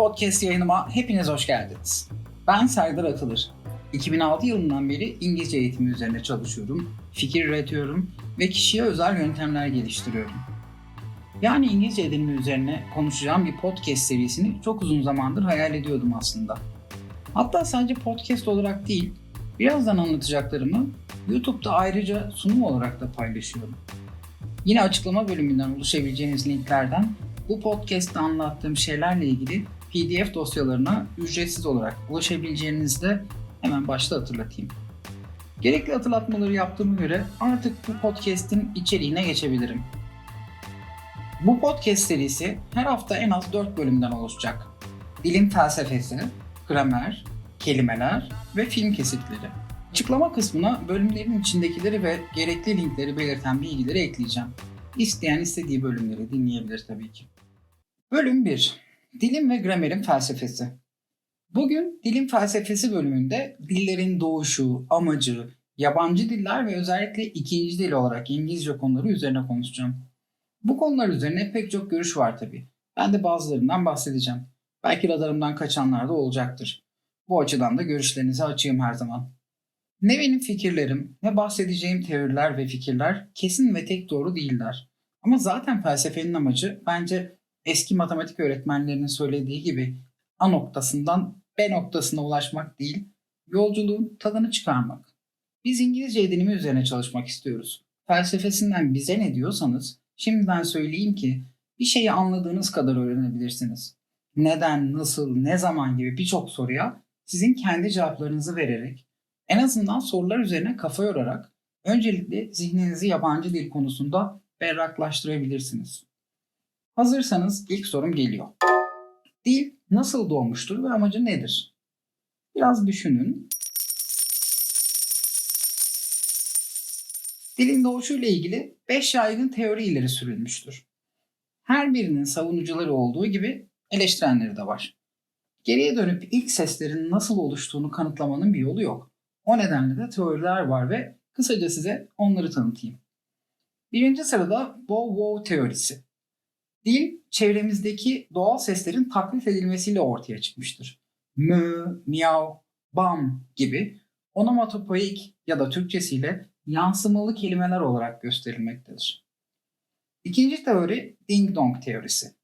podcast yayınıma hepiniz hoş geldiniz. Ben Serdar Atılır. 2006 yılından beri İngilizce eğitimi üzerine çalışıyorum, fikir üretiyorum ve kişiye özel yöntemler geliştiriyorum. Yani İngilizce edinimi üzerine konuşacağım bir podcast serisini çok uzun zamandır hayal ediyordum aslında. Hatta sadece podcast olarak değil, birazdan anlatacaklarımı YouTube'da ayrıca sunum olarak da paylaşıyorum. Yine açıklama bölümünden ulaşabileceğiniz linklerden bu podcast'te anlattığım şeylerle ilgili PDF dosyalarına ücretsiz olarak ulaşabileceğinizi de hemen başta hatırlatayım. Gerekli hatırlatmaları yaptığıma göre artık bu podcast'in içeriğine geçebilirim. Bu podcast serisi her hafta en az 4 bölümden oluşacak. Dilim felsefesi, gramer, kelimeler ve film kesitleri. Açıklama kısmına bölümlerin içindekileri ve gerekli linkleri belirten bilgileri ekleyeceğim. İsteyen istediği bölümleri dinleyebilir tabii ki. Bölüm 1. Dilim ve gramerin felsefesi. Bugün dilim felsefesi bölümünde dillerin doğuşu, amacı, yabancı diller ve özellikle ikinci dil olarak İngilizce konuları üzerine konuşacağım. Bu konular üzerine pek çok görüş var tabii. Ben de bazılarından bahsedeceğim. Belki radarımdan kaçanlar da olacaktır. Bu açıdan da görüşlerinize açığım her zaman. Ne benim fikirlerim, ne bahsedeceğim teoriler ve fikirler kesin ve tek doğru değiller. Ama zaten felsefenin amacı bence eski matematik öğretmenlerinin söylediği gibi A noktasından B noktasına ulaşmak değil, yolculuğun tadını çıkarmak. Biz İngilizce edinimi üzerine çalışmak istiyoruz. Felsefesinden bize ne diyorsanız şimdiden söyleyeyim ki bir şeyi anladığınız kadar öğrenebilirsiniz. Neden, nasıl, ne zaman gibi birçok soruya sizin kendi cevaplarınızı vererek en azından sorular üzerine kafa yorarak öncelikle zihninizi yabancı dil konusunda berraklaştırabilirsiniz. Hazırsanız ilk sorum geliyor. Dil nasıl doğmuştur ve amacı nedir? Biraz düşünün. Dilin doğuşuyla ilgili 5 yaygın teori ileri sürülmüştür. Her birinin savunucuları olduğu gibi eleştirenleri de var. Geriye dönüp ilk seslerin nasıl oluştuğunu kanıtlamanın bir yolu yok. O nedenle de teoriler var ve kısaca size onları tanıtayım. Birinci sırada Bow-Wow teorisi. Dil, çevremizdeki doğal seslerin taklit edilmesiyle ortaya çıkmıştır. Mö, miyav, bam gibi onomatopoik ya da Türkçesiyle yansımalı kelimeler olarak gösterilmektedir. İkinci teori Ding Dong teorisi.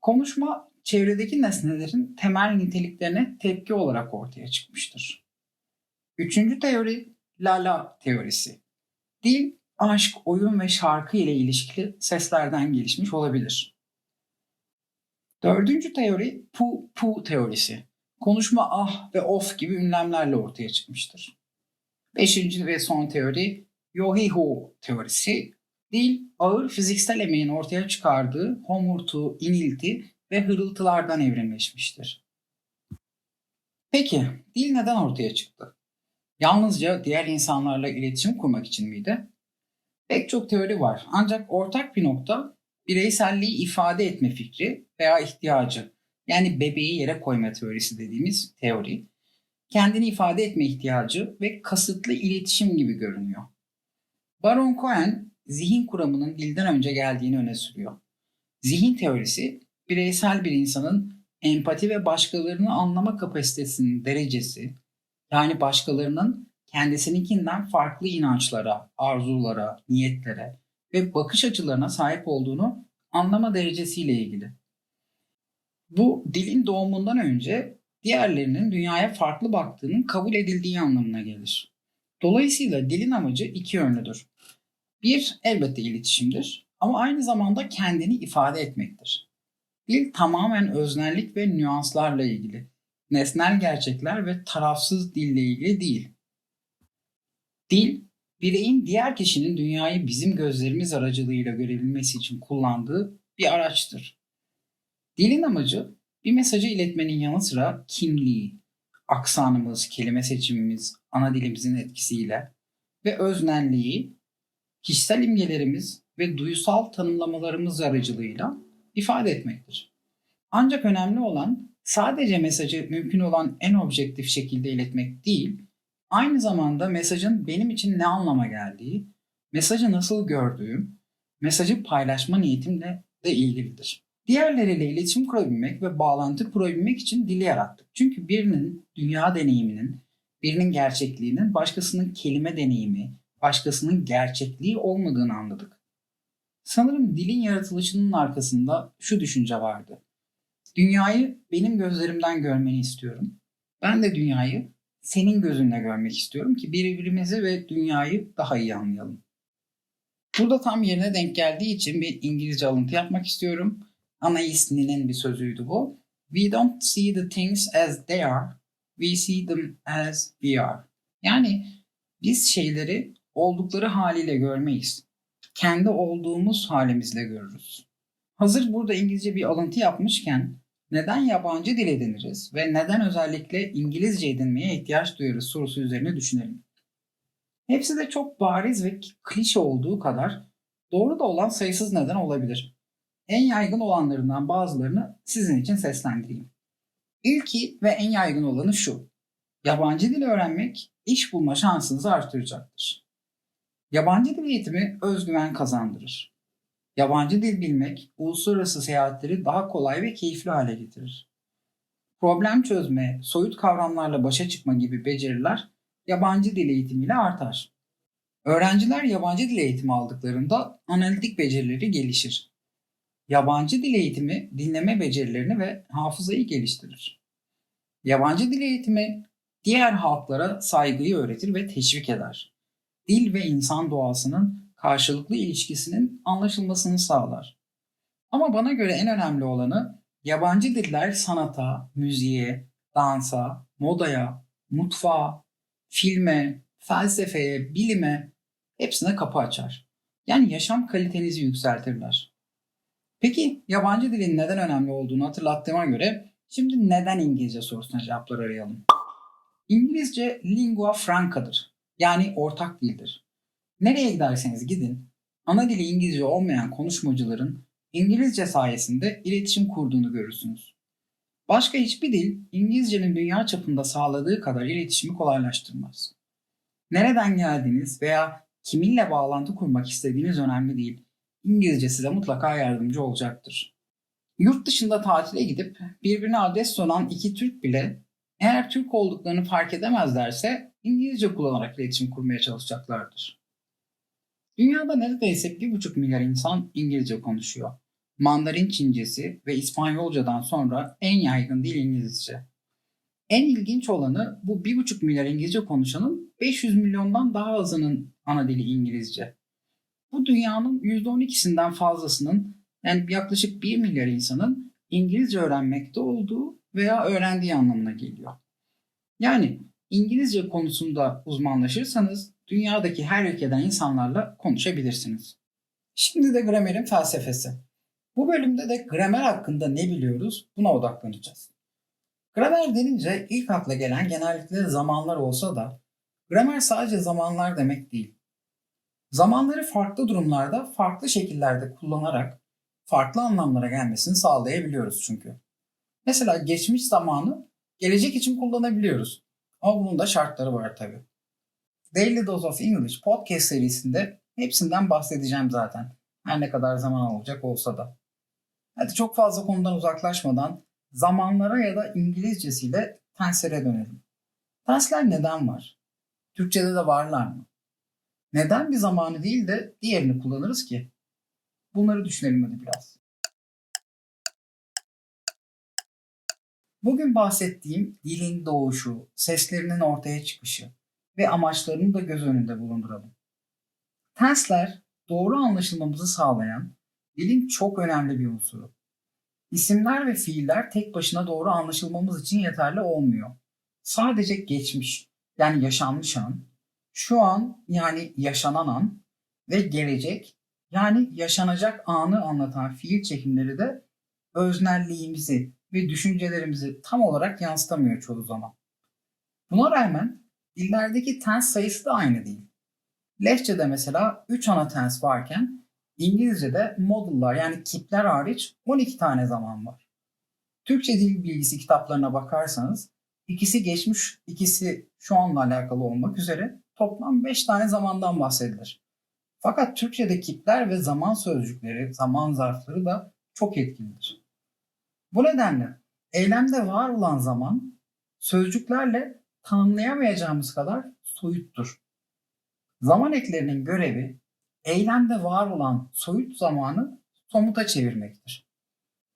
Konuşma çevredeki nesnelerin temel niteliklerine tepki olarak ortaya çıkmıştır. Üçüncü teori Lala teorisi. Dil, aşk, oyun ve şarkı ile ilişkili seslerden gelişmiş olabilir. Dördüncü teori pu pu teorisi. Konuşma ah ve of gibi ünlemlerle ortaya çıkmıştır. Beşinci ve son teori Yohiho teorisi. Dil, ağır fiziksel emeğin ortaya çıkardığı homurtu, inilti ve hırıltılardan evrimleşmiştir. Peki, dil neden ortaya çıktı? Yalnızca diğer insanlarla iletişim kurmak için miydi? Pek çok teori var ancak ortak bir nokta bireyselliği ifade etme fikri veya ihtiyacı. Yani bebeği yere koyma teorisi dediğimiz teori. Kendini ifade etme ihtiyacı ve kasıtlı iletişim gibi görünüyor. Baron Cohen zihin kuramının dilden önce geldiğini öne sürüyor. Zihin teorisi bireysel bir insanın empati ve başkalarını anlama kapasitesinin derecesi, yani başkalarının kendisininkinden farklı inançlara, arzulara, niyetlere ve bakış açılarına sahip olduğunu anlama derecesiyle ilgili. Bu dilin doğumundan önce diğerlerinin dünyaya farklı baktığının kabul edildiği anlamına gelir. Dolayısıyla dilin amacı iki yönlüdür. Bir, elbette iletişimdir ama aynı zamanda kendini ifade etmektir. Dil tamamen öznellik ve nüanslarla ilgili. Nesnel gerçekler ve tarafsız dille ilgili değil. Dil, bireyin diğer kişinin dünyayı bizim gözlerimiz aracılığıyla görebilmesi için kullandığı bir araçtır. Dilin amacı bir mesajı iletmenin yanı sıra kimliği, aksanımız, kelime seçimimiz, ana dilimizin etkisiyle ve öznelliği, kişisel imgelerimiz ve duysal tanımlamalarımız aracılığıyla ifade etmektir. Ancak önemli olan sadece mesajı mümkün olan en objektif şekilde iletmek değil, aynı zamanda mesajın benim için ne anlama geldiği, mesajı nasıl gördüğüm, mesajı paylaşma niyetimle de ilgilidir. Diğerleriyle iletişim kurabilmek ve bağlantı kurabilmek için dili yarattık. Çünkü birinin dünya deneyiminin, birinin gerçekliğinin başkasının kelime deneyimi, başkasının gerçekliği olmadığını anladık. Sanırım dilin yaratılışının arkasında şu düşünce vardı. Dünyayı benim gözlerimden görmeni istiyorum. Ben de dünyayı senin gözünle görmek istiyorum ki birbirimizi ve dünyayı daha iyi anlayalım. Burada tam yerine denk geldiği için bir İngilizce alıntı yapmak istiyorum. Anais Nin'in bir sözüydü bu. We don't see the things as they are, we see them as we are. Yani biz şeyleri oldukları haliyle görmeyiz. Kendi olduğumuz halimizle görürüz. Hazır burada İngilizce bir alıntı yapmışken neden yabancı dil ediniriz ve neden özellikle İngilizce edinmeye ihtiyaç duyarız sorusu üzerine düşünelim. Hepsi de çok bariz ve klişe olduğu kadar doğru da olan sayısız neden olabilir. En yaygın olanlarından bazılarını sizin için seslendireyim. İlki ve en yaygın olanı şu. Yabancı dil öğrenmek iş bulma şansınızı artıracaktır. Yabancı dil eğitimi özgüven kazandırır. Yabancı dil bilmek uluslararası seyahatleri daha kolay ve keyifli hale getirir. Problem çözme, soyut kavramlarla başa çıkma gibi beceriler yabancı dil eğitimiyle artar. Öğrenciler yabancı dil eğitimi aldıklarında analitik becerileri gelişir. Yabancı dil eğitimi dinleme becerilerini ve hafızayı geliştirir. Yabancı dil eğitimi diğer halklara saygıyı öğretir ve teşvik eder. Dil ve insan doğasının karşılıklı ilişkisinin anlaşılmasını sağlar. Ama bana göre en önemli olanı yabancı diller sanata, müziğe, dansa, modaya, mutfağa, filme, felsefeye, bilime hepsine kapı açar. Yani yaşam kalitenizi yükseltirler. Peki yabancı dilin neden önemli olduğunu hatırlattığıma göre şimdi neden İngilizce sorusuna cevaplar arayalım. İngilizce lingua franca'dır. Yani ortak dildir. Nereye giderseniz gidin, ana dili İngilizce olmayan konuşmacıların İngilizce sayesinde iletişim kurduğunu görürsünüz. Başka hiçbir dil İngilizcenin dünya çapında sağladığı kadar iletişimi kolaylaştırmaz. Nereden geldiğiniz veya kiminle bağlantı kurmak istediğiniz önemli değil. İngilizce size mutlaka yardımcı olacaktır. Yurt dışında tatile gidip birbirine adres soran iki Türk bile eğer Türk olduklarını fark edemezlerse İngilizce kullanarak iletişim kurmaya çalışacaklardır. Dünyada neredeyse 1,5 milyar insan İngilizce konuşuyor. Mandarin Çincesi ve İspanyolcadan sonra en yaygın dil İngilizce. En ilginç olanı bu 1,5 milyar İngilizce konuşanın 500 milyondan daha azının ana dili İngilizce. Bu dünyanın %12'sinden fazlasının yani yaklaşık 1 milyar insanın İngilizce öğrenmekte olduğu veya öğrendiği anlamına geliyor. Yani İngilizce konusunda uzmanlaşırsanız dünyadaki her ülkeden insanlarla konuşabilirsiniz. Şimdi de gramerin felsefesi. Bu bölümde de gramer hakkında ne biliyoruz buna odaklanacağız. Gramer denince ilk akla gelen genellikle zamanlar olsa da gramer sadece zamanlar demek değil. Zamanları farklı durumlarda farklı şekillerde kullanarak farklı anlamlara gelmesini sağlayabiliyoruz çünkü. Mesela geçmiş zamanı gelecek için kullanabiliyoruz. Ama bunun da şartları var tabi. Daily Dose of English podcast serisinde hepsinden bahsedeceğim zaten. Her ne kadar zaman alacak olsa da. Hadi çok fazla konudan uzaklaşmadan zamanlara ya da İngilizcesiyle tenslere dönelim. Tensler neden var? Türkçede de varlar mı? Neden bir zamanı değil de diğerini kullanırız ki? Bunları düşünelim hadi biraz. Bugün bahsettiğim dilin doğuşu, seslerinin ortaya çıkışı ve amaçlarını da göz önünde bulunduralım. Tensler doğru anlaşılmamızı sağlayan dilin çok önemli bir unsuru. İsimler ve fiiller tek başına doğru anlaşılmamız için yeterli olmuyor. Sadece geçmiş yani yaşanmış an, şu an yani yaşanan an ve gelecek yani yaşanacak anı anlatan fiil çekimleri de öznelliğimizi ve düşüncelerimizi tam olarak yansıtamıyor çoğu zaman. Buna rağmen dillerdeki tens sayısı da aynı değil. Lehçede mesela 3 ana tens varken İngilizce'de modullar yani kipler hariç 12 tane zaman var. Türkçe dil bilgisi kitaplarına bakarsanız ikisi geçmiş, ikisi şu anla alakalı olmak üzere toplam 5 tane zamandan bahsedilir. Fakat Türkçe'de kipler ve zaman sözcükleri, zaman zarfları da çok etkilidir. Bu nedenle eylemde var olan zaman sözcüklerle tanımlayamayacağımız kadar soyuttur. Zaman eklerinin görevi eylemde var olan soyut zamanı somuta çevirmektir.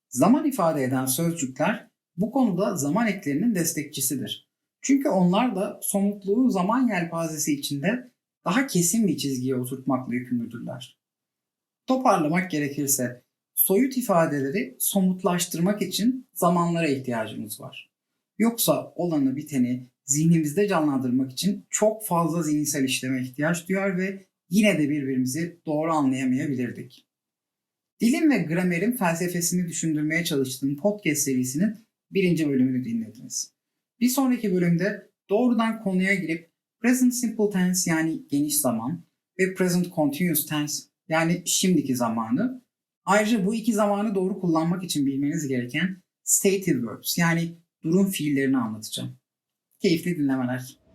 Zaman ifade eden sözcükler bu konuda zaman eklerinin destekçisidir. Çünkü onlar da somutluğu zaman yelpazesi içinde daha kesin bir çizgiye oturtmakla yükümlüdürler. Toparlamak gerekirse soyut ifadeleri somutlaştırmak için zamanlara ihtiyacımız var. Yoksa olanı biteni zihnimizde canlandırmak için çok fazla zihinsel işleme ihtiyaç duyar ve yine de birbirimizi doğru anlayamayabilirdik. Dilin ve gramerin felsefesini düşündürmeye çalıştığım podcast serisinin birinci bölümünü dinlediniz. Bir sonraki bölümde doğrudan konuya girip present simple tense yani geniş zaman ve present continuous tense yani şimdiki zamanı ayrıca bu iki zamanı doğru kullanmak için bilmeniz gereken stated verbs yani durum fiillerini anlatacağım. Keyifli dinlemeler.